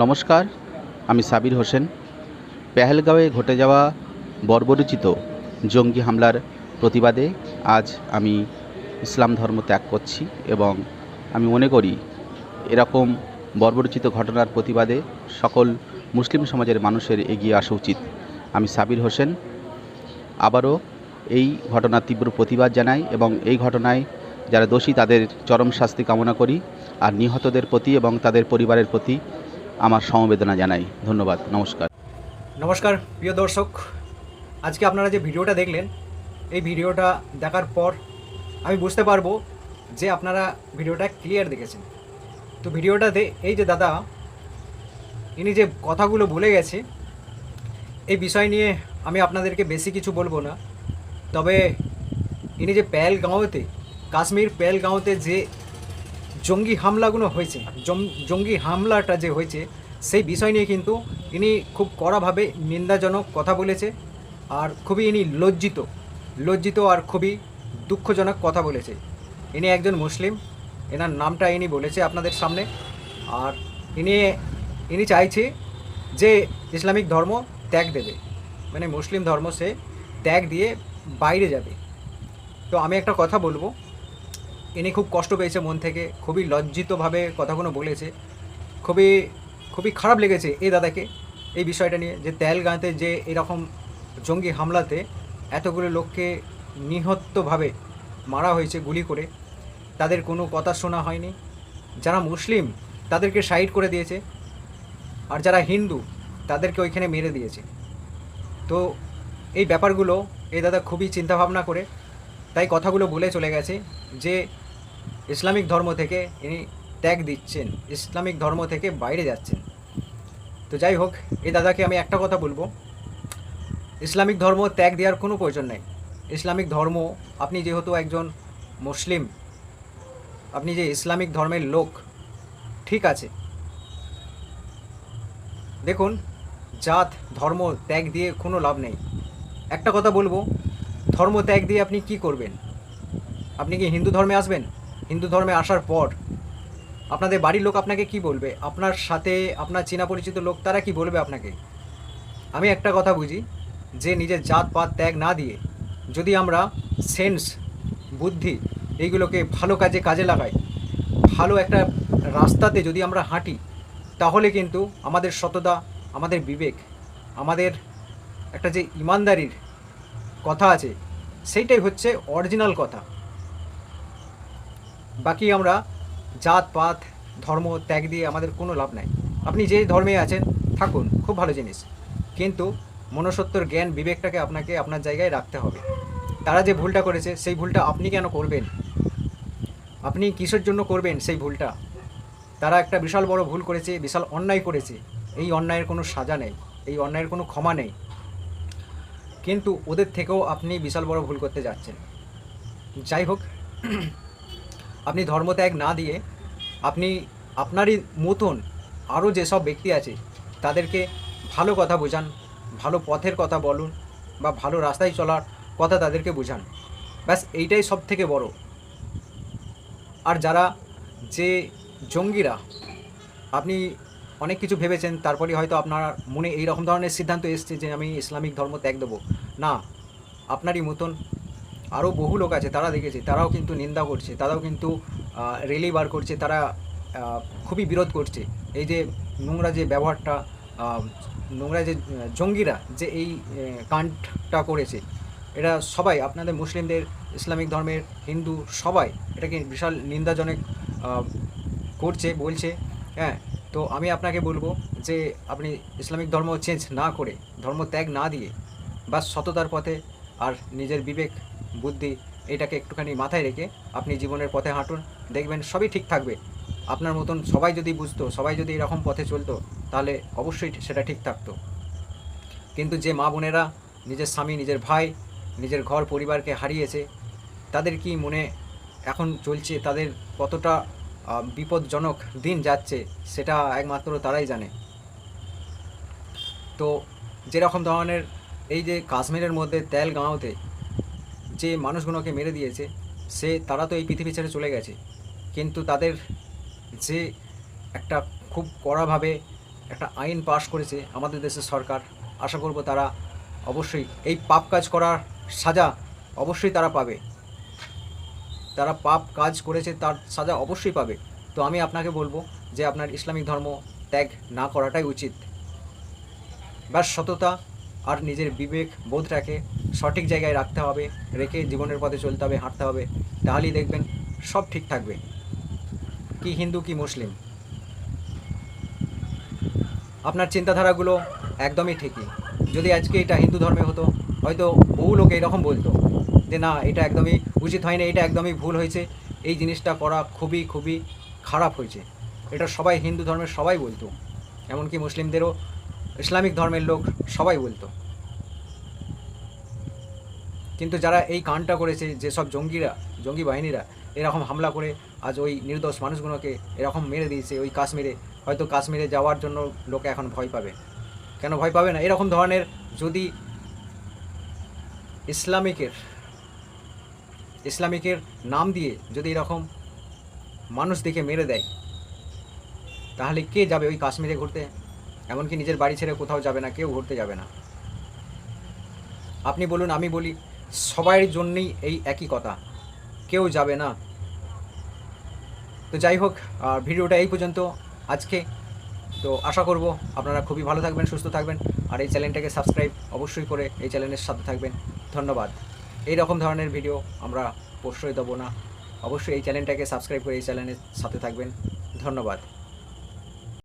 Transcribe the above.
নমস্কার, আমি সাবির হোসেন। পেহেলগাঁওয়ে ঘটে যাওয়া বর্বরচিত জঙ্গি হামলার প্রতিবাদে আজ আমি ইসলাম ধর্ম ত্যাগ করছি এবং আমি মনে করি এরকম বর্বরচিত ঘটনার প্রতিবাদে সকল মুসলিম সমাজের মানুষের এগিয়ে আসা উচিত। আমি সাবির হোসেন। আবারও এই ঘটনার তীব্র প্রতিবাদ জানাই এবং এই ঘটনায় যারা দোষী তাদের চরম শাস্তি কামনা করি, আর নিহতদের প্রতি এবং তাদের পরিবারের প্রতি আমার সমবেদনা জানাই। ধন্যবাদ, নমস্কার। নমস্কার, প্রিয় দর্শক। আজকে আপনারা যে ভিডিওটা দেখলেন, এই ভিডিওটা দেখার পর আমি বুঝতে পারব যে আপনারা ভিডিওটা ক্লিয়ার দেখেছেন। তো ভিডিওটাতে এই যে দাদা, ইনি যে কথাগুলো বলে গেছে, এই বিষয় নিয়ে আমি আপনাদেরকে বেশি কিছু বলব না। তবে ইনি যে প্যালগাঁওতে কাশ্মীর প্যালগাঁওতে যে জঙ্গি হামলাগুলো হয়েছে। জঙ্গি হামলাটা যে হয়েছে, সেই বিষয় নিয়ে কিন্তু ইনি খুব কড়াভাবে নিন্দাজনক কথা বলেছে আর খুবই ইনি লজ্জিত লজ্জিত আর খুবই দুঃখজনক কথা বলেছে। ইনি একজন মুসলিম, এনার নামটা ইনি বলেছে আপনাদের সামনে। আর ইনি ইনি চাইছে যে ইসলামিক ধর্ম ত্যাগ দেবে। মানে মুসলিম ধর্ম সে ত্যাগ দিয়ে বাইরে যাবে। তো আমি একটা কথা বলব ইনি খুব কষ্ট পেয়েছে মন থেকে, খুবই লজ্জিতভাবে কথাগুলো বলেছে। খুবই খুবই খারাপ লেগেছে এই দাদাকে, এই বিষয়টা নিয়ে যে তেলগাঁতে যে এরকম জঙ্গি হামলাতে এতগুলো লোককে নিহতভাবে মারা হয়েছে গুলি করে, তাদের কোনো কথা শোনা হয়নি। যারা মুসলিম, তাদেরকে সাইড করে দিয়েছে, আর যারা হিন্দু, তাদেরকে ওইখানে মেরে দিয়েছে। তো এই ব্যাপারগুলো এই দাদা খুবই চিন্তাভাবনা করে, তাই কথাগুলো বলে চলে গেছে যে ইসলামিক ধর্ম থেকে ইনি ত্যাগ দিচ্ছেন, ইসলামিক ধর্ম থেকে বাইরে যাচ্ছেন। তো যাই হোক, এই দাদাকে আমি একটা কথা বলব। ইসলামিক ধর্ম ত্যাগ দেওয়ার কোনো প্রয়োজন নেই। ইসলামিক ধর্ম, আপনি যেহেতু একজন মুসলিম, আপনি যে ইসলামিক ধর্মের লোক, ঠিক আছে। দেখুন, জাত, ধর্ম ত্যাগ দিয়ে কোনো লাভ নেই। একটা কথা বলব, ধর্ম ত্যাগ দিয়ে আপনি কি করবেন? আপনি কি হিন্দু ধর্মে আসবেন? হিন্দু ধর্মে আসার পর আপনাদের বাড়ির লোক আপনাকে কি বলবে? আপনার সাথে আপনার চেনা পরিচিত লোক, তারা কি বলবে আপনাকে? আমি একটা কথা বুঝি, যে নিজের জাত পাত ত্যাগ না দিয়ে যদি আমরা সেন্স, বুদ্ধি এইগুলোকে ভালো কাজে কাজে লাগাই, ভালো একটা রাস্তাতে যদি আমরা হাঁটি, তাহলে কিন্তু আমাদের সততা, আমাদের বিবেক, আমাদের একটা যে ইমানদারির কথা আছে, সেইটাই হচ্ছে অরিজিনাল কথা। বাকি আমরা জাত, পাত, ধর্ম, ত্যাগ দিয়ে আমাদের কোনো লাভ নাই। আপনি যে ধর্মে আছেন, থাকুন, খুব ভালো জিনিস। কিন্তু মনসত্বর জ্ঞান, বিবেকটাকে আপনাকে আপনার জায়গায় রাখতে হবে। তারা যে ভুলটা করেছে, সেই ভুলটা আপনি কেন করবেন? আপনি কিসের জন্য করবেন সেই ভুলটা? তারা একটা বিশাল বড় ভুল করেছে, বিশাল অন্যায় করেছে। এই অন্যায়ের কোনো সাজা নেই, এই অন্যায়ের কোনো ক্ষমা নেই। কিন্তু ওদের থেকেও আপনি বিশাল বড় ভুল করতে যাচ্ছেন। যাই হোক আপনি ধর্মত্যাগ না দিয়ে আপনি, আপনারই মতন আরও যেসব ব্যক্তি আছে, তাদেরকে ভালো কথা বোঝান, ভালো পথের কথা বলুন বা ভালো রাস্তায় চলার কথা তাদেরকে বোঝান। ব্যাস, এইটাই সব থেকে বড়। আর যারা যে জঙ্গিরা, আপনি অনেক কিছু ভেবেছেন তারপরে হয়তো আপনার মনে এই রকম ধরনের সিদ্ধান্ত এসছে যে আমি ইসলামিক ধর্ম ত্যাগ দেবো। না, আপনারই মতন আরও বহু লোক আছে, তারা দেখেছে, তারাও কিন্তু নিন্দা করছে, তারাও কিন্তু রেলি বার করছে, তারা খুবই বিরোধ করছে। এই যে নোংরা যে ব্যবহারটা নোংরা যে জঙ্গিরা যে এই কাণ্ডটা করেছে, এটা সবাই, আপনাদের মুসলিমদের, ইসলামিক ধর্মের হিন্দু সবাই, এটাকে বিশাল নিন্দাজনক করছে, বলছে হ্যাঁ। তো আমি আপনাকে বলব যে, আপনি ইসলামিক ধর্ম চেঞ্জ না করে, ধর্ম ত্যাগ না দিয়ে বা সততার পথে আর নিজের বিবেক বুদ্ধি এটাকে একটুখানি মাথায় রেখে আপনি জীবনের পথে হাঁটুন দেখবেন সবই ঠিক থাকবে। আপনার মতন সবাই যদি বুঝতো সবাই যদি এরকম পথে চলতো তাহলে অবশ্যই সেটা ঠিক থাকতো। কিন্তু যে মা বোনেরা নিজের স্বামী নিজের ভাই নিজের ঘর পরিবারকে হারিয়েছে তাদের কি মনে এখন চলছে তাদের কতটা আহ, বিপজ্জনক দিন যাচ্ছে সেটা একমাত্র তারাই জানে। তো যেরকম ধরনের এই যে কাশ্মীরের মধ্যে তেলগাঁওতে যে মানুষগুলোকে মেরে দিয়েছে, সে, তারা তো এই পৃথিবী ছেড়ে চলে গেছে। কিন্তু তাদের যে একটা খুব কড়াভাবে একটা আইন পাশ করেছে আমাদের দেশের সরকার, আশা করব তারা অবশ্যই এই পাপ কাজ করার সাজা অবশ্যই তারা পাবে। তারা পাপ কাজ করেছে তার সাজা অবশ্যই পাবে। তো আমি আপনাকে বলব যে আপনার ইসলামিক ধর্ম ত্যাগ না করাটাই উচিত। ব্যাস সততা আর নিজের বিবেক বোধটাকে সঠিক জায়গায় রাখতে হবে, রেখে জীবনের পথে চলতে হবে, হাঁটতে হবে, তাহলেই দেখবেন সব ঠিক থাকবে। কি হিন্দু, কি মুসলিম। আপনার চিন্তাধারাগুলো একদমই ঠিকই। যদি আজকে এটা হিন্দু ধর্মে হতো, হয়তো বহু লোক এরকম বলতো, যে না, এটা একদমই উচিত হয়নি, এটা একদমই ভুল হয়েছে, এই জিনিসটা করা খুবই খুবই খারাপ হয়েছে। এটা সবাই হিন্দু ধর্মের সবাই বলতো, এমনকি মুসলিমদেরও, ইসলামিক ধর্মের লোক সবাই বলতো। কিন্তু যারা এই কাণ্ডটা করেছে, যেসব জঙ্গিরা, জঙ্গি বাহিনীরা এরকম হামলা করে আজ ওই নির্দোষ মানুষগুলোকে এরকম মেরে দিয়েছে ওই কাশ্মীরে, হয়তো কাশ্মীরে যাওয়ার জন্য লোকে এখন ভয় পাবে। কেন ভয় পাবে না? এরকম ধরনের যদি ইসলামিকের ইসলামিকের নাম দিয়ে যদি এরকম মানুষ দেখে মেরে দেয়, তাহলে কে যাবে ওই কাশ্মীরে ঘুরতে? এমনকি নিজের বাড়ি ছেড়ে কোথাও যাবে না, কেউ ঘুরতে যাবে না। আপনি বলুন, আমি বলি সবার জন্যই এই একই কথা। কেউ যাবে না। তো যাই হোক ভিডিওটা এই পর্যন্ত। আজকে তো আশা করব আপনারা খুবই ভালো থাকবেন, সুস্থ থাকবেন। আর এই চ্যানেলটাকে সাবস্ক্রাইব অবশ্যই করে এই চ্যানেলের সাথে থাকবেন। ধন্যবাদ। এই রকম ধরনের ভিডিও আমরা প্রশ্রয় দেবো না। অবশ্যই এই চ্যানেলটাকে সাবস্ক্রাইব করে এই চ্যানেলের সাথে থাকবেন। ধন্যবাদ।